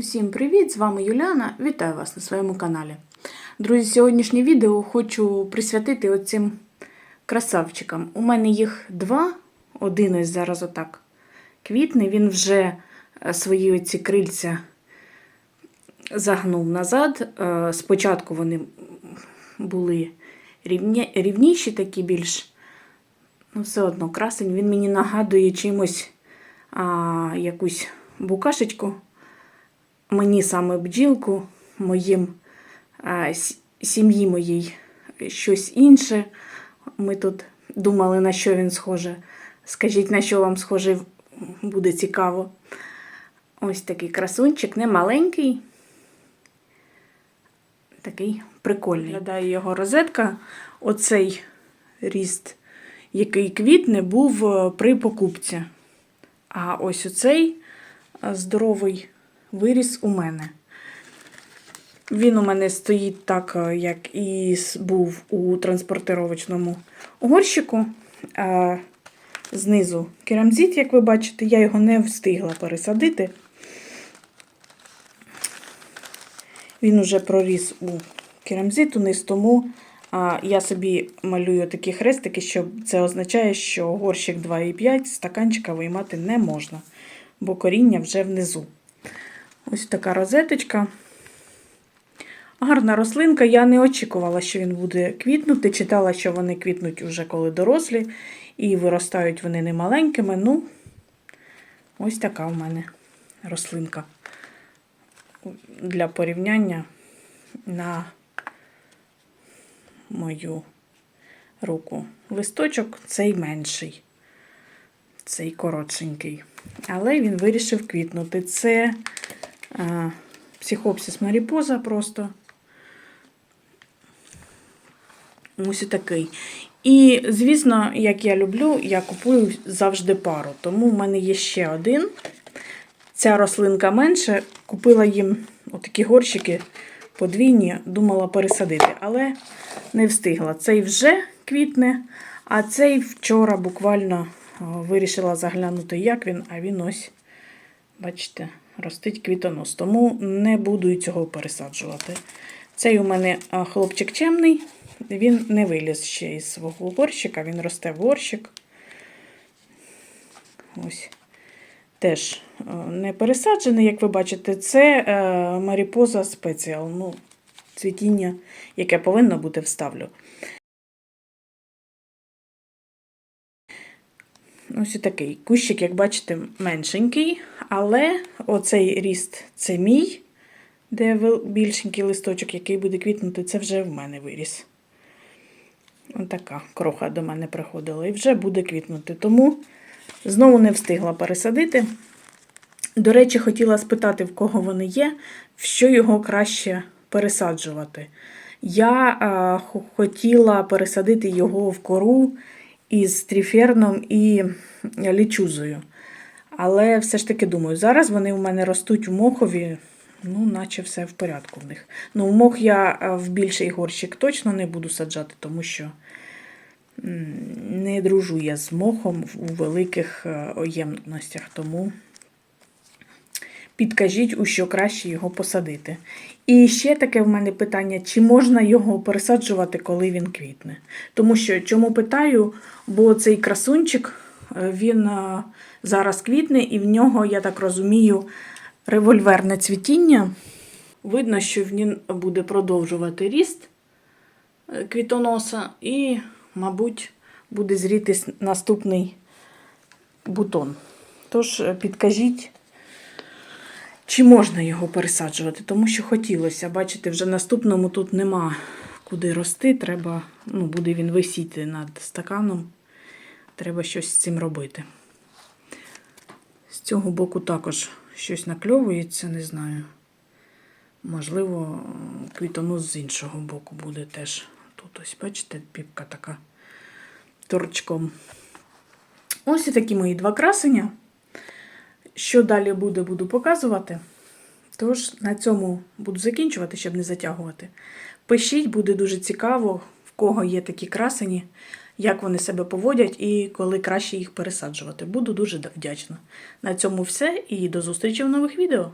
Усім привіт! З вами Юляна. Вітаю вас на своєму каналі. Друзі, сьогоднішнє відео хочу присвятити оцим красавчикам. У мене їх два. Один ось зараз отак квітне. Він вже е, свої оці крильця загнув назад. Е, Спочатку вони були рівня... рівніші, такі більш. Ну, все одно красень. Він мені нагадує чимось а, якусь букашечку. Мені саме бджілку, моїм сім'ї моїй щось інше. Ми тут думали, на що він схоже. Скажіть, на що вам схоже, буде цікаво. Ось такий красунчик, не маленький, такий прикольний. Виглядає його розетка. Оцей ріст, який квітне, був е, при покупці. А ось оцей е, здоровий виріс у мене. Він у мене стоїть так, е, як і був у транспортировочному горщику. Знизу керамзит, як ви бачите, я його не встигла пересадити. Він уже проріс у керамзит униз, тому я собі малюю такі хрестики, що це означає, що горщик 2,5 стаканчика виймати не можна, бо коріння вже внизу. Ось така розеточка. Гарна рослинка. Я не очікувала, що він буде квітнути. Читала, що вони квітнуть уже коли дорослі, і виростають вони не маленькими. Ну, ось така в мене рослинка. Для порівняння на мою руку. Листочок цей менший, цей коротшенький. Але він вирішив квітнути. Це психопсис маріпоза просто. Ось такий. І, звісно, як я люблю, я купую завжди пару. Тому в мене є ще один. Ця рослинка менше. Купила їм отакі горщики подвійні, думала пересадити, але не встигла. Цей вже квітне, а цей вчора буквально вирішила заглянути, як він, а він ось, бачите, ростить квітонос. Тому не буду і цього пересаджувати. Цей у мене хлопчик чемний, він не виліз ще із свого горщика, він росте в горщик. Ось. Теж не пересаджений, як ви бачите, це е, Маріпоза спеціал. Ну, цвітіння, яке повинно бути, вставлю. Ось такий кущик, як бачите, меншенький, але оцей ріст це мій, де більшенький листочок, який буде квітнути, це вже в мене виріс. Отака кроха до мене приходила і вже буде квітнути. Тому знову не встигла пересадити. До речі, хотіла спитати, в кого вони є, в що його краще пересаджувати. Я а, хотіла пересадити його в кору із тріферном і лічузою. Але все ж таки думаю, зараз вони у мене ростуть у мохові, ну, наче все в порядку в них. Ну, в мох я в більший горщик точно не буду саджати, тому що не дружу я з мохом у великих е, ємностях, тому підкажіть, у що краще його посадити. І ще таке в мене питання: чи можна його пересаджувати, коли він квітне? Тому що чому питаю, бо цей красунчик е, він е, зараз квітне, і в нього, я так розумію, револьверне цвітіння. Видно, що він буде продовжувати ріст е, квітоноса, і, мабуть, буде зріти наступний бутон. Тож е, підкажіть, чи можна його пересаджувати, тому що хотілося. Бачите, вже наступному тут нема куди рости. Треба, ну, буде він висіти над стаканом. Треба щось з цим робити. З цього боку також щось накльовується, не знаю. Можливо, квітонос з іншого боку буде теж. Тут ось, бачите, піпка така торчком. Ось і такі мої два красення. Що далі буде, буду показувати. Тож на цьому буду закінчувати, щоб не затягувати. Пишіть, буде дуже цікаво, в кого є такі красені, як вони себе поводять і коли краще їх пересаджувати. Буду дуже вдячна. На цьому все і до зустрічі в нових відео.